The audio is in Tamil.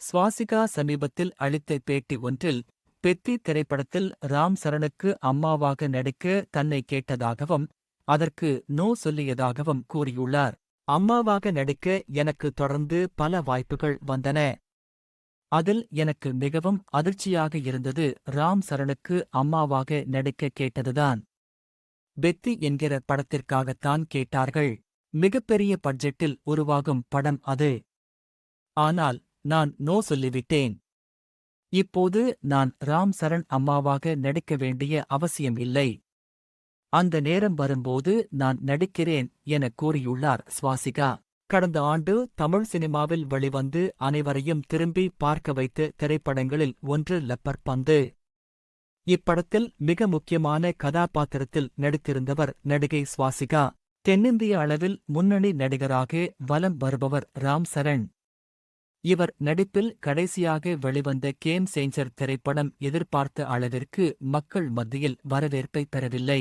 சுவாசிகா சமீபத்தில் அளித்த பேட்டி ஒன்றில் பெத்தி திரைப்படத்தில் ராம் சரணுக்கு அம்மாவாக நடிக்க தன்னை கேட்டதாகவும் அதற்கு நோ சொல்லியதாகவும் கூறியுள்ளார். அம்மாவாக நடிக்க எனக்கு தொடர்ந்து பல வாய்ப்புகள் வந்தன. அதில் எனக்கு மிகவும் அதிர்ச்சியாக இருந்தது ராம் சரணுக்கு அம்மாவாக நடிக்க கேட்டதுதான். பெத்தி என்கிற படத்திற்காகத்தான் கேட்டார்கள். மிகப்பெரிய பட்ஜெட்டில் உருவாகும் படம் அது. ஆனால் நான் நோ சொல்லிவிட்டேன். இப்போது நான் ராம் சரண் அம்மாவாக நடிக்க வேண்டிய அவசியம் இல்லை. அந்த நேரம் வரும்போது நான் நடிக்கிறேன் என கூறியுள்ளார் சுவாசிகா. கடந்த ஆண்டு தமிழ் சினிமாவில் வெளிவந்து அனைவரையும் திரும்பி பார்க்க வைத்த திரைப்படங்களில் ஒன்று லப்பர் பந்து. இப்படத்தில் மிக முக்கியமான கதாபாத்திரத்தில் நடித்திருந்தவர் நடிகை சுவாசிகா. தென்னிந்திய அளவில் முன்னணி நடிகராக வலம் வருபவர் ராம் சரண். இவர் நடிப்பில் கடைசியாக வெளிவந்த கேம் சேஞ்சர் திரைப்படம் எதிர்பார்த்த அளவிற்கு மக்கள் மத்தியில் வரவேற்பை பெறவில்லை.